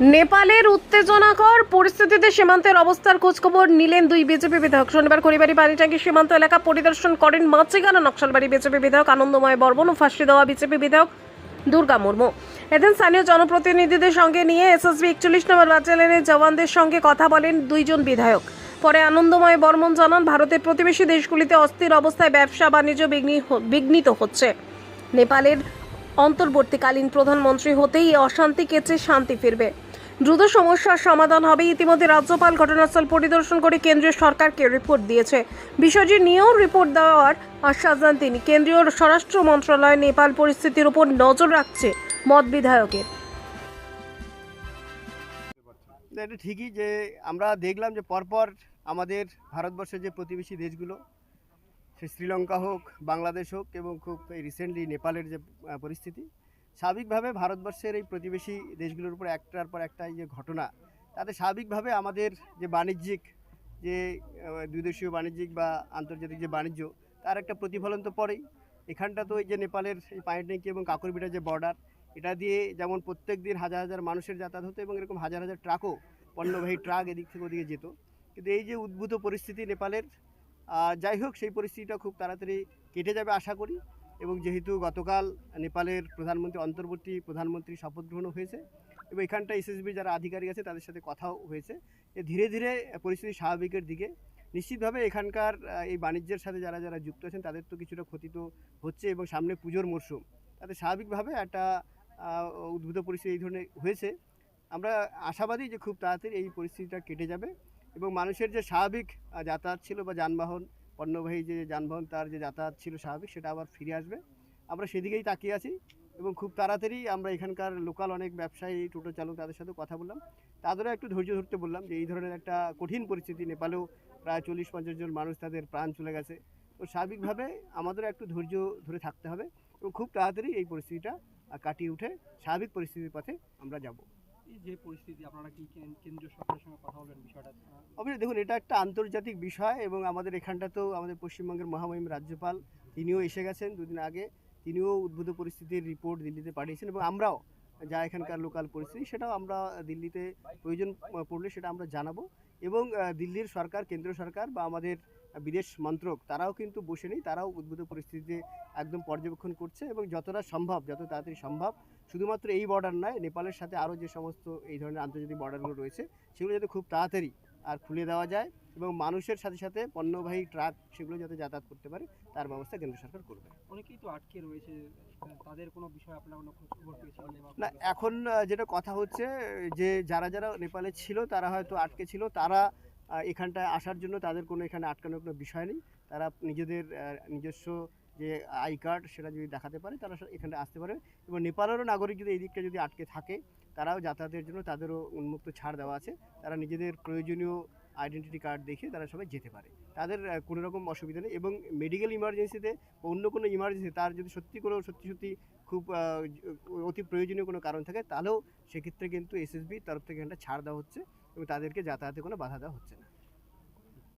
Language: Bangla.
নেপালের উত্তেজনাকর পরিস্থিতিতে সীমান্তের অবস্থার খোঁজখবর নিলেন দুই বিজেপি বিধায়ক। শনিবার খড়িবাড়ি পানিটাঙ্গি সীমান্ত এলাকা পরিদর্শন করেন মাচিগানা নকশালবাড়ি বিজেপি বিধায়ক আনন্দময় বর্মন ও ফাঁসি দেওয়া বিজেপি বিধায়ক দুর্গা মুর্মু। এদিন স্থানীয় জনপ্রতিনিধিদের সঙ্গে নিয়ে এসএসবি একচল্লিশ নম্বর ব্যাটালিয়নের জওয়ানদের সঙ্গে কথা বলেন দুইজন বিধায়ক। পরে আনন্দময় বর্মন জানান, ভারতের প্রতিবেশী দেশগুলিতে অস্থির অবস্থায় ব্যবসা বাণিজ্য বিঘ্নি- বিঘ্নিত হচ্ছে। নেপালের অন্তর্বর্তীকালীন প্রধানমন্ত্রী হতেই অশান্তি কেচে শান্তি ফিরবে। দ্রুত সমস্যার সমাধান হবে। ইতিমধ্যে রাজ্যপাল ঘটনাস্থল পরিদর্শন করে কেন্দ্রীয় সরকারকে রিপোর্ট দিয়েছে। বিষয়টি নিয়েও রিপোর্ট দেওয়ার আশ্বাস দেন তিনি। কেন্দ্রীয় স্বরাষ্ট্র মন্ত্রণালয় নেপাল পরিস্থিতির উপর নজর রাখছে মত বিধায়কের। এটা ঠিকই যে আমরা দেখলাম যে পরপর আমাদের ভারতবর্ষের যে প্রতিবেশী দেশগুলো, সে শ্রীলঙ্কা হোক, বাংলাদেশ হোক এবং খুব রিসেন্টলি নেপালের যে পরিস্থিতি স্বাভাবিকভাবে ভারতবর্ষের এই প্রতিবেশী দেশগুলোর উপর একটার পর একটা যে ঘটনা তাতে স্বাভাবিকভাবে আমাদের যে বাণিজ্যিক যে আহ, দ্বিদেশীয় বাণিজ্যিক বা আন্তর্জাতিক যে বাণিজ্য তার একটা প্রতিফলন তো পড়েই এখানটা তো এই যে নেপালের এই পানিট্যাঙ্কি এবং কাকরবিটার যে বর্ডার এটা দিয়ে যেমন প্রত্যেক দিন হাজার হাজার মানুষের যাতায়াত হতো এবং এরকম হাজার হাজার ট্রাকও পণ্যবাহী ট্রাক এদিক থেকে ওদিকে যেত। কিন্তু এই যে উদ্ভূত পরিস্থিতি নেপালের যাই হোক সেই পরিস্থিতিটা খুব তাড়াতাড়ি কেটে যাবে আশা করি। এবং যেহেতু গতকাল নেপালের প্রধানমন্ত্রী, অন্তর্বর্তী প্রধানমন্ত্রী শপথ গ্রহণও হয়েছে এবং এখানটা এসএসবি যারা আধিকারিক আছে তাদের সাথে কথাও হয়েছে। ধীরে ধীরে পরিস্থিতি স্বাভাবিকের দিকে। নিশ্চিতভাবে এখানকার এই বাণিজ্যের সাথে যারা যারা যুক্ত আছেন তাদের তো কিছুটা ক্ষতি তো হচ্ছে এবং সামনে পুজোর মরশুম। তাতে স্বাভাবিকভাবে একটা উদ্ভূত পরিস্থিতি এই ধরনের হয়েছে। আমরা আশাবাদী যে খুব তাড়াতাড়ি এই পরিস্থিতিটা কেটে যাবে এবং মানুষের যে স্বাভাবিক যাতায়াত ছিল বা যানবাহন পণ্যবাহী যে যানবাহন, তার যে যাতায়াত ছিল স্বাভাবিক, সেটা আবার ফিরে আসবে। আমরা সেদিকেই তাকিয়ে আছি এবং খুব তাড়াতাড়ি আমরা এখানকার লোকাল অনেক ব্যবসায়ী, টোটো চালক তাদের সাথে কথা বললাম। তাদেরও একটু ধৈর্য ধরতে বললাম যে, এই ধরনের একটা কঠিন পরিস্থিতি নেপালেও প্রায় চল্লিশ পঞ্চাশ জন মানুষ তাদের প্রাণ চলে গেছে। তো স্বাভাবিকভাবে আমাদেরও একটু ধৈর্য ধরে থাকতে হবে এবং খুব তাড়াতাড়ি এই পরিস্থিতিটা কাটিয়ে উঠে স্বাভাবিক পরিস্থিতির পথে আমরা যাব। যে পরিস্থিতি, আপনারা কি কেন্দ্রীয় সরকারের সঙ্গে কথা বলবেন বিষয়টা? অবশ্যই দেখুন, এটা একটা আন্তর্জাতিক বিষয় এবং আমাদের এখানটা তো আমাদের পশ্চিমবঙ্গের মহামহিম রাজ্যপাল, তিনিও এসে গেছেন দুদিন আগে। তিনিও উদ্ভূত পরিস্থিতির রিপোর্ট দিল্লিতে পাঠিয়েছেন এবং আমরাও যা এখানকার লোকাল পরিস্থিতি, সেটাও আমরা দিল্লিতে প্রয়োজন পড়লে সেটা আমরা জানাব। এবং দিল্লির সরকার কেন্দ্র সরকার বা আমাদের বিদেশ মন্ত্রক, তারাও কিন্তু বসে নেই, তারাও উদ্ভূত পরিস্থিতিতে একদম পর্যবেক্ষণ করছে এবং যতটা সম্ভব, যত তাড়াতাড়ি সম্ভব, শুধুমাত্র এই বর্ডার নয়, নেপালের সাথে আরও যে সমস্ত এই ধরনের আন্তর্জাতিক বর্ডারগুলো রয়েছে, সেগুলো যাতে খুব তাড়াতাড়ি আর খুলে দেওয়া যায়। এবং মানুষের সাথে সাথে পণ্যবাহী ট্রাক সেগুলো যাতে যাতায়াত করতে পারে তার ব্যবস্থা কেন্দ্র সরকার করবে। অনেকেই তো আটকে রয়েছে তাদের কোনো বিষয় আপনারা কোনো খবর না এখন যেটা কথা হচ্ছে যে যারা যারা নেপালে ছিল তারা হয়তো আটকে ছিল তারা এখানটায় আসার জন্য তাদের কোনো এখানে আটকানোর কোনো বিষয় নেই। তারা নিজেদের নিজস্ব যে আই কার্ড সেটা যদি দেখাতে পারে তারা এখানে আসতে পারে। এবং নেপালেরও নাগরিক যদি এই দিকটা যদি আটকে থাকে তারাও যাতায়াতের জন্য তাদেরও উন্মুক্ত ছাড় দেওয়া আছে। তারা নিজেদের প্রয়োজনীয় আইডেন্টিটি কার্ড দেখিয়ে তারা সবাই যেতে পারে। তাদের কোনো রকম অসুবিধা নেই এবং মেডিকেল ইমার্জেন্সিতে অন্য কোনো ইমার্জেন্সি তার যদি সত্যি কোনো, সত্যি সত্যি খুব অতি প্রয়োজনীয় কোনো কারণ থাকে, তাহলেও সেক্ষেত্রে কিন্তু এসএসবি তরফ থেকে একটা ছাড় দেওয়া হচ্ছে এবং তাদেরকে যাতায়াতে কোনো বাধা দেওয়া হচ্ছে না।